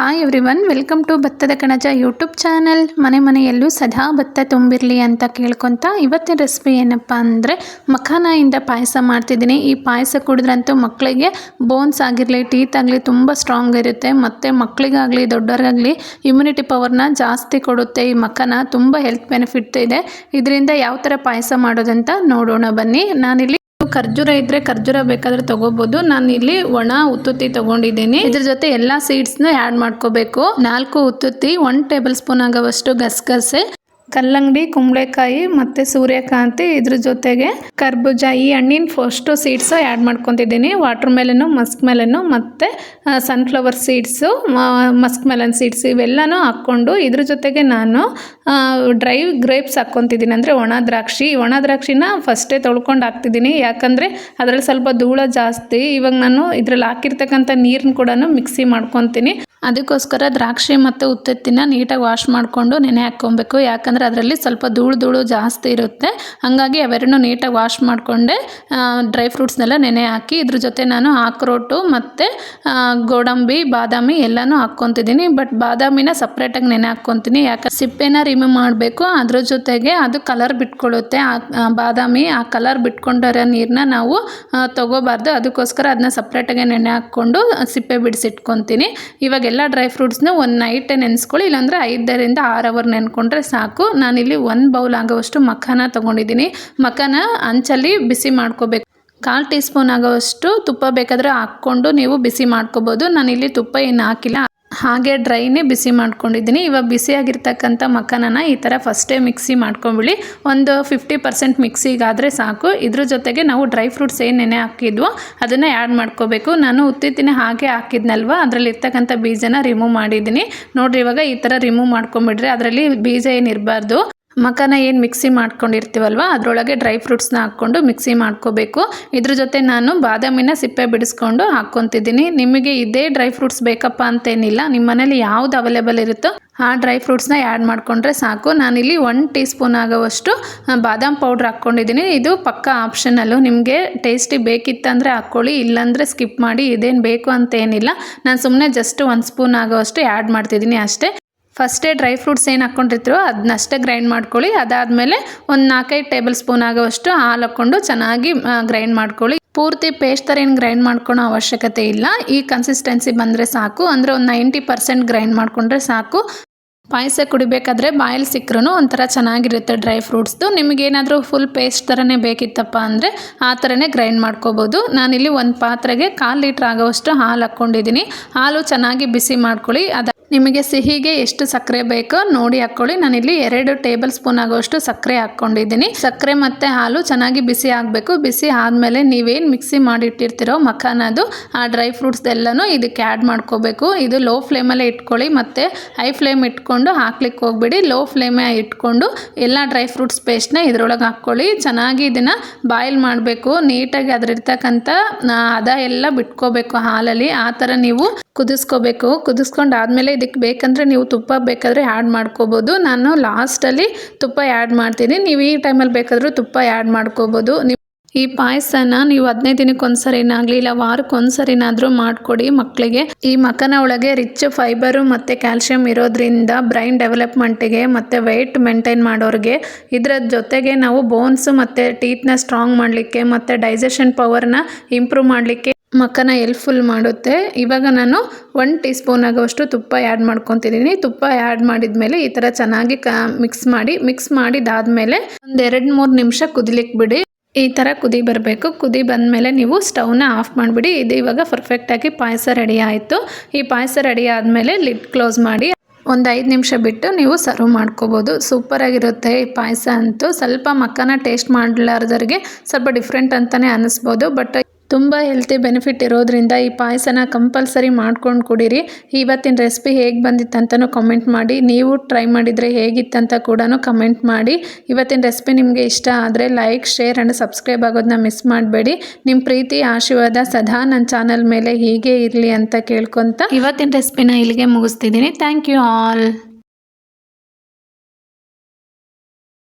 Hi everyone welcome to ಭತ್ತದ ಕಣಜ YouTube channel ಮನೆ ಮನೆಯಲ್ಲೂ ಸದಾ ಭತ್ತ ತುಂಬಿರಲಿ ಅಂತ ಕೇಳ್ಕೊತ ಇವತ್ತಿನ ರೆಸಿಪಿ ಏನಪ್ಪ ಅಂದರೆ ಮಖಾನಾಯಿಂದ ಪಾಯಸ ಮಾಡ್ತಿದ್ದೀನಿ. ಈ ಪಾಯಸ ಕುಡಿದ್ರಂತೂ ಮಕ್ಕಳಿಗೆ ಬೋನ್ಸ್ ಆಗಿರಲಿ ಟೀತ್ ಆಗಲಿ ತುಂಬ ಸ್ಟ್ರಾಂಗ್ ಇರುತ್ತೆ. ಮತ್ತು ಮಕ್ಕಳಿಗಾಗಲಿ ದೊಡ್ಡವ್ರಿಗಾಗಲಿ ಇಮ್ಯುನಿಟಿ ಪವರ್ನ ಜಾಸ್ತಿ ಕೊಡುತ್ತೆ. ಈ ಮಖಾನ ತುಂಬ ಹೆಲ್ತ್ ಬೆನಿಫಿಟ್ ಇದೆ. ಇದರಿಂದ ಯಾವ ಥರ ಪಾಯಸ ಮಾಡೋದಂತ ನೋಡೋಣ ಬನ್ನಿ. ನಾನಿಲ್ಲಿ ಖರ್ಜೂರ ಇದ್ರೆ ಖರ್ಜೂರ ಬೇಕಾದ್ರೆ ತಗೋಬಹುದು ನಾನು ಇಲ್ಲಿ ಒಣ ಉತ್ತುತ್ತಿ ತಗೊಂಡಿದ್ದೀನಿ. ಇದ್ರ ಜೊತೆ ಎಲ್ಲಾ ಸೀಡ್ಸ್ನ ಆಡ್ ಮಾಡ್ಕೋಬೇಕು. ನಾಲ್ಕು ಉತ್ತುತ್ತಿ ಒನ್ ಟೇಬಲ್ ಸ್ಪೂನ್ ಆಗುವಷ್ಟು ಗಸಗಸೆ ಕಲ್ಲಂಗಡಿ, ಕುಂಬಳಕಾಯಿ ಮತ್ತು ಸೂರ್ಯಕಾಂತಿ ಇದ್ರ ಜೊತೆಗೆ ಕರ್ಬೂಜ. ಈ ಹಣ್ಣಿನ ಫಸ್ಟು ಸೀಡ್ಸು ಆ್ಯಡ್ ಮಾಡ್ಕೊತಿದ್ದೀನಿ. ವಾಟರ್ ಮೆಲನು ಮಸ್ಕ್ ಮೆಲನು ಮತ್ತು sunflower seeds muskmelon seeds ಇವೆಲ್ಲನೂ ಹಾಕ್ಕೊಂಡು ಇದ್ರ ಜೊತೆಗೆ ನಾನು ಡ್ರೈ ಗ್ರೇಪ್ಸ್ ಹಾಕ್ಕೊತಿದ್ದೀನಿ. ಅಂದರೆ ಒಣ ದ್ರಾಕ್ಷಿ. ಒಣ ದ್ರಾಕ್ಷಿನ ಫಸ್ಟೇ ತೊಳ್ಕೊಂಡು ಹಾಕ್ತಿದ್ದೀನಿ. ಯಾಕಂದರೆ ಅದರಲ್ಲಿ ಸ್ವಲ್ಪ ಧೂಳ ಜಾಸ್ತಿ. ಇವಾಗ ನಾನು ಇದ್ರಲ್ಲಿ ಹಾಕಿರ್ತಕ್ಕಂಥ ನೀರನ್ನ ಕೂಡ ಮಿಕ್ಸಿ ಮಾಡ್ಕೊತೀನಿ. ಅದಕ್ಕೋಸ್ಕರ ದ್ರಾಕ್ಷಿ ಮತ್ತು ಉತ್ತತ್ತಿನ ನೀಟಾಗಿ ವಾಶ್ ಮಾಡಿಕೊಂಡು ನೆನೆ ಹಾಕ್ಕೊಬೇಕು. ಯಾಕಂದರೆ ಅದರಲ್ಲಿ ಸ್ವಲ್ಪ ಧೂಳು ಧೂಳು ಜಾಸ್ತಿ ಇರುತ್ತೆ. ಹಾಗಾಗಿ ಅವೆರಡನ್ನೂ ನೀಟಾಗಿ ವಾಶ್ ಮಾಡಿಕೊಂಡೆ ಡ್ರೈ ಫ್ರೂಟ್ಸ್ನೆಲ್ಲ ನೆನೆ ಹಾಕಿ ಇದ್ರ ಜೊತೆ ನಾನು ಆಕ್ರೋಟು ಮತ್ತು ಗೋಡಂಬಿ, ಬಾದಾಮಿ ಎಲ್ಲನೂ ಹಾಕ್ಕೊತಿದ್ದೀನಿ. ಬಟ್ ಬಾದಾಮಿನ ಸಪ್ರೇಟಾಗಿ ನೆನೆ ಹಾಕ್ಕೊತೀನಿ. ಯಾಕೆ ಸಿಪ್ಪೆನ ರಿಮೂವ್ ಮಾಡಬೇಕು. ಅದ್ರ ಜೊತೆಗೆ ಅದು ಕಲರ್ ಬಿಟ್ಕೊಳ್ಳುತ್ತೆ. ಆ ಬಾದಾಮಿ ಆ ಕಲರ್ ಬಿಟ್ಕೊಂಡಿರೋ ನೀರನ್ನ ನಾವು ತಗೋಬಾರ್ದು. ಅದಕ್ಕೋಸ್ಕರ ಅದನ್ನ ಸಪ್ರೇಟಾಗಿ ನೆನೆ ಹಾಕ್ಕೊಂಡು ಸಿಪ್ಪೆ ಬಿಡಿಸಿಟ್ಕೊತೀನಿ. ಇವಾಗ ಎಲ್ಲ ಡ್ರೈ ಫ್ರೂಟ್ಸ್ನ ಒಂದು ನೈಟೇ ನೆನೆಸ್ಕೊಳ್ಳಿ, ಇಲ್ಲಾಂದರೆ ಐದರಿಂದ ಆರು ಅವರ್ ನೆನ್ಕೊಂಡ್ರೆ ಸಾಕು. ನಾನಿಲ್ಲಿ ಒಂದು ಬೌಲ್ ಆಗೋವಷ್ಟು ಮಖಾನ ತೊಗೊಂಡಿದ್ದೀನಿ. ಮಖಾನ ಅಂಚಲ್ಲಿ ಬಿಸಿ ಮಾಡ್ಕೋಬೇಕು. ಕಾಲು ಟೀ ಸ್ಪೂನ್ ಆಗೋವಷ್ಟು ತುಪ್ಪ ಬೇಕಾದರೆ ಹಾಕ್ಕೊಂಡು ನೀವು ಬಿಸಿ ಮಾಡ್ಕೋಬೋದು. ನಾನಿಲ್ಲಿ ತುಪ್ಪ ಏನು ಹಾಕಿಲ್ಲ. ಹಾಗೆ ಡ್ರೈನೇ ಬಿಸಿ ಮಾಡ್ಕೊಂಡಿದ್ದೀನಿ. ಇವಾಗ ಬಿಸಿಯಾಗಿರ್ತಕ್ಕಂಥ ಮಖಾನನ ಈ ಥರ ಫಸ್ಟೇ ಮಿಕ್ಸಿ ಮಾಡ್ಕೊಂಬಿಡಿ. ಒಂದು ಫಿಫ್ಟಿ ಪರ್ಸೆಂಟ್ ಮಿಕ್ಸಿಗಾದರೆ ಸಾಕು. ಇದ್ರ ಜೊತೆಗೆ ನಾವು ಡ್ರೈ ಫ್ರೂಟ್ಸ್ ಏನು ನೆನೆ ಹಾಕಿದ್ವೋ ಅದನ್ನು ಆ್ಯಡ್ ಮಾಡ್ಕೋಬೇಕು. ನಾನು ಉತ್ತಿತ್ತಿನ ಹಾಗೆ ಹಾಕಿದ್ನಲ್ವ? ಅದರಲ್ಲಿ ಇರ್ತಕ್ಕಂಥ ಬೀಜನ ರಿಮೂವ್ ಮಾಡಿದ್ದೀನಿ. ನೋಡಿರಿ ಇವಾಗ ಈ ಥರ ರಿಮೂವ್ ಮಾಡ್ಕೊಂಬಿಡ್ರಿ. ಅದರಲ್ಲಿ ಬೀಜ ಏನಿರಬಾರ್ದು ಮಖಾನ ಏನು ಮಿಕ್ಸಿ ಮಾಡ್ಕೊಂಡಿರ್ತೀವಲ್ವ, ಅದರೊಳಗೆ ಡ್ರೈ ಫ್ರೂಟ್ಸ್ನ ಹಾಕ್ಕೊಂಡು ಮಿಕ್ಸಿ ಮಾಡ್ಕೋಬೇಕು. ಇದ್ರ ಜೊತೆ ನಾನು ಬಾದಾಮಿನ ಸಿಪ್ಪೆ ಬಿಡಿಸ್ಕೊಂಡು ಹಾಕ್ಕೊತಿದ್ದೀನಿ. ನಿಮಗೆ ಇದೇ ಡ್ರೈ ಫ್ರೂಟ್ಸ್ ಬೇಕಪ್ಪ ಅಂತೇನಿಲ್ಲ, ನಿಮ್ಮ ಮನೇಲಿ ಯಾವುದು ಅವೈಲೇಬಲ್ ಇರುತ್ತೋ ಆ ಡ್ರೈ ಫ್ರೂಟ್ಸ್ನ ಆ್ಯಡ್ ಮಾಡಿಕೊಂಡ್ರೆ ಸಾಕು. ನಾನಿಲ್ಲಿ ಒನ್ ಟೀ ಸ್ಪೂನ್ ಆಗೋವಷ್ಟು ಬಾದಾಮ್ ಪೌಡ್ರ್ ಹಾಕ್ಕೊಂಡಿದ್ದೀನಿ. ಇದು ಪಕ್ಕ ಆಪ್ಷನಲ್ಲು ನಿಮಗೆ ಟೇಸ್ಟಿ ಬೇಕಿತ್ತಂದರೆ ಹಾಕ್ಕೊಳ್ಳಿ, ಇಲ್ಲಾಂದರೆ ಸ್ಕಿಪ್ ಮಾಡಿ ಇದೇನು ಬೇಕು ಅಂತೇನಿಲ್ಲ. ನಾನು ಸುಮ್ಮನೆ ಜಸ್ಟ್ ಒಂದು ಸ್ಪೂನ್ ಆಗೋವಷ್ಟು ಆ್ಯಡ್ ಮಾಡ್ತಿದ್ದೀನಿ ಅಷ್ಟೇ. ಫಸ್ಟೇ ಡ್ರೈ ಫ್ರೂಟ್ಸ್ ಏನು ಹಾಕ್ಕೊಂಡಿರ್ತೀರೋ ಅದನ್ನಷ್ಟೇ ಗ್ರೈಂಡ್ ಮಾಡ್ಕೊಳ್ಳಿ. ಅದಾದಮೇಲೆ ಒಂದು ನಾಲ್ಕೈದು ಟೇಬಲ್ ಸ್ಪೂನ್ ಆಗೋವಷ್ಟು ಹಾಲು ಹಾಕ್ಕೊಂಡು ಚೆನ್ನಾಗಿ ಗ್ರೈಂಡ್ ಮಾಡ್ಕೊಳ್ಳಿ. ಪೂರ್ತಿ ಪೇಸ್ಟ್ ಥರ ಏನು ಗ್ರೈಂಡ್ ಮಾಡ್ಕೊಳೋ ಅವಶ್ಯಕತೆ ಇಲ್ಲ. ಈ ಕನ್ಸಿಸ್ಟೆನ್ಸಿ ಬಂದರೆ ಸಾಕು. ಅಂದರೆ ಒಂದು ನೈಂಟಿ ಪರ್ಸೆಂಟ್ ಗ್ರೈಂಡ್ ಮಾಡಿಕೊಂಡ್ರೆ ಸಾಕು. ಪಾಯಸ ಕುಡಿಬೇಕಾದ್ರೆ ಬಾಯಲ್ಲಿ ಸಿಕ್ಕರೂ ಒಂಥರ ಚೆನ್ನಾಗಿರುತ್ತೆ ಡ್ರೈ ಫ್ರೂಟ್ಸ್ದು. ನಿಮಗೇನಾದರೂ ಫುಲ್ ಪೇಸ್ಟ್ ಥರನೇ ಬೇಕಿತ್ತಪ್ಪ ಅಂದರೆ ಆ ಥರನೇ ಗ್ರೈಂಡ್ ಮಾಡ್ಕೋಬೋದು. ನಾನಿಲ್ಲಿ ಒಂದು ಪಾತ್ರೆಗೆ ಕಾಲು ಲೀಟ್ರ್ ಆಗೋವಷ್ಟು ಹಾಲು ಹಾಕ್ಕೊಂಡಿದ್ದೀನಿ. ಹಾಲು ಚೆನ್ನಾಗಿ ಬಿಸಿ ಮಾಡ್ಕೊಳ್ಳಿ. ಅದು ನಿಮಗೆ ಸಿಹಿಗೆ ಎಷ್ಟು ಸಕ್ಕರೆ ಬೇಕೋ ನೋಡಿ ಹಾಕ್ಕೊಳ್ಳಿ. ನಾನಿಲ್ಲಿ ಎರಡು ಟೇಬಲ್ ಸ್ಪೂನ್ ಆಗೋಷ್ಟು ಸಕ್ಕರೆ ಹಾಕ್ಕೊಂಡಿದ್ದೀನಿ. ಸಕ್ಕರೆ ಮತ್ತು ಹಾಲು ಚೆನ್ನಾಗಿ ಬಿಸಿ ಆಗಬೇಕು. ಬಿಸಿ ಆದಮೇಲೆ ನೀವೇನು ಮಿಕ್ಸಿ ಮಾಡಿಟ್ಟಿರ್ತೀರೋ ಮಖಾನದು ಆ ಡ್ರೈ ಫ್ರೂಟ್ಸ್ ಎಲ್ಲನೂ ಇದಕ್ಕೆ ಆ್ಯಡ್ ಮಾಡ್ಕೋಬೇಕು. ಇದು ಲೋ ಫ್ಲೇಮಲ್ಲೇ ಇಟ್ಕೊಳ್ಳಿ. ಮತ್ತು ಹೈ ಫ್ಲೇಮ್ ಇಟ್ಕೊಂಡು ಹಾಕ್ಲಿಕ್ಕೆ ಹೋಗ್ಬಿಡಿ. ಲೋ ಫ್ಲೇಮೇ ಇಟ್ಕೊಂಡು ಎಲ್ಲ ಡ್ರೈ ಫ್ರೂಟ್ಸ್ ಪೇಸ್ಟ್ನ ಇದ್ರೊಳಗೆ ಹಾಕ್ಕೊಳ್ಳಿ. ಚೆನ್ನಾಗಿ ಇದನ್ನು ಬಾಯ್ಲ್ ಮಾಡಬೇಕು. ನೀಟಾಗಿ ಅದರಿರ್ತಕ್ಕಂಥ ಅದ ಎಲ್ಲ ಬಿಟ್ಕೋಬೇಕು ಹಾಲಲ್ಲಿ. ಆ ಥರ ನೀವು ಕುದಿಸ್ಕೋಬೇಕು. ಕುದಿಸ್ಕೊಂಡು ಆದಮೇಲೆ ಇದಕ್ಕೆ ಬೇಕಂದರೆ ನೀವು ತುಪ್ಪ ಬೇಕಾದರೆ ಆ್ಯಡ್ ಮಾಡ್ಕೋಬೋದು. ನಾನು ಲಾಸ್ಟಲ್ಲಿ ತುಪ್ಪ ಆ್ಯಡ್ ಮಾಡ್ತೀನಿ. ನೀವು ಈ ಟೈಮಲ್ಲಿ ಬೇಕಾದರೂ ತುಪ್ಪ ಆ್ಯಡ್ ಮಾಡ್ಕೋಬೋದು. ಈ ಪಾಯಸನ ನೀವು ಹದಿನೈದು ದಿನಕ್ಕೆ ಒಂದ್ಸರಿನಾಗಲಿ ಇಲ್ಲ ವಾರಕ್ಕೆ ಒಂದ್ಸರಿನಾದರೂ ಮಾಡಿಕೊಡಿ ಮಕ್ಕಳಿಗೆ ಈ ಮಕನ ಒಳಗೆ ರಿಚ್ ಫೈಬರು ಮತ್ತು ಕ್ಯಾಲ್ಶಿಯಂ ಇರೋದ್ರಿಂದ ಬ್ರೈನ್ ಡೆವಲಪ್ಮೆಂಟಿಗೆ ಮತ್ತು ವೆಯ್ಟ್ ಮೇಂಟೈನ್ ಮಾಡೋರಿಗೆ ಇದರ ಜೊತೆಗೆ ನಾವು ಬೋನ್ಸು ಮತ್ತು ಟೀತ್ನ ಸ್ಟ್ರಾಂಗ್ ಮಾಡಲಿಕ್ಕೆ ಮತ್ತು ಡೈಜೆಷನ್ ಪವರ್ನ ಇಂಪ್ರೂವ್ ಮಾಡಲಿಕ್ಕೆ ಮಕ್ಕನ ಎಲ್ಫುಲ್ ಮಾಡುತ್ತೆ. ಇವಾಗ ನಾನು ಒನ್ ಟೀ ಸ್ಪೂನ್ ಆಗೋಷ್ಟು ತುಪ್ಪ ಆ್ಯಡ್ ಮಾಡ್ಕೊತಿದ್ದೀನಿ ತುಪ್ಪ ಆ್ಯಡ್ ಮಾಡಿದ ಮೇಲೆ ಈ ಥರ ಚೆನ್ನಾಗಿ ಕ ಮಿಕ್ಸ್ ಮಾಡಿ ಮಿಕ್ಸ್ ಮಾಡಿದಾದಮೇಲೆ ಒಂದು ಎರಡು ಮೂರು ನಿಮಿಷ ಕುದಿಲಿಕ್ಕೆ ಬಿಡಿ. ಈ ಥರ ಕುದಿ ಬರಬೇಕು. ಕುದಿ ಬಂದಮೇಲೆ ನೀವು ಸ್ಟವ್ನ ಆಫ್ ಮಾಡಿಬಿಡಿ. ಇದು ಇವಾಗ ಪರ್ಫೆಕ್ಟಾಗಿ ಪಾಯಸ ರೆಡಿ ಆಯಿತು. ಈ ಪಾಯಸ ರೆಡಿ ಆದಮೇಲೆ ಲಿಡ್ ಕ್ಲೋಸ್ ಮಾಡಿ ಒಂದು ಐದು ನಿಮಿಷ ಬಿಟ್ಟು ನೀವು ಸರ್ವ್ ಮಾಡ್ಕೋಬೋದು. ಸೂಪರಾಗಿರುತ್ತೆ ಈ ಪಾಯಸ ಅಂತೂ. ಸ್ವಲ್ಪ ಮಕ್ಕನ ಟೇಸ್ಟ್ ಮಾಡಲಾರ್ದವ್ರಿಗೆ ಸ್ವಲ್ಪ ಡಿಫ್ರೆಂಟ್ ಅಂತಲೇ ಅನ್ನಿಸ್ಬೋದು ಬಟ್ ತುಂಬ ಹೆಲ್ತಿ ಬೆನಿಫಿಟ್ ಇರೋದ್ರಿಂದ ಈ ಪಾಯಸನ ಕಂಪಲ್ಸರಿ ಮಾಡ್ಕೊಂಡು ಕುಡೀರಿ. ಇವತ್ತಿನ ರೆಸಿಪಿ ಹೇಗೆ ಬಂದಿತ್ತು ಅಂತಲೂ ಕಮೆಂಟ್ ಮಾಡಿ. ನೀವು ಟ್ರೈ ಮಾಡಿದರೆ ಹೇಗಿತ್ತಂತ ಕೂಡ ಕಮೆಂಟ್ ಮಾಡಿ. ಇವತ್ತಿನ ರೆಸಿಪಿ ನಿಮಗೆ ಇಷ್ಟ ಆದರೆ ಲೈಕ್ ಶೇರ್ ಆ್ಯಂಡ್ ಸಬ್ಸ್ಕ್ರೈಬ್ ಆಗೋದನ್ನ ಮಿಸ್ ಮಾಡಬೇಡಿ. ನಿಮ್ಮ ಪ್ರೀತಿ, ಆಶೀರ್ವಾದ ಸದಾ ನನ್ನ ಚಾನಲ್ ಮೇಲೆ ಹೀಗೆ ಇರಲಿ ಅಂತ ಕೇಳ್ಕೊತ ಇವತ್ತಿನ ರೆಸಿಪಿನ ಇಲ್ಲಿಗೆ ಮುಗಿಸ್ತಿದ್ದೀನಿ. Thank you all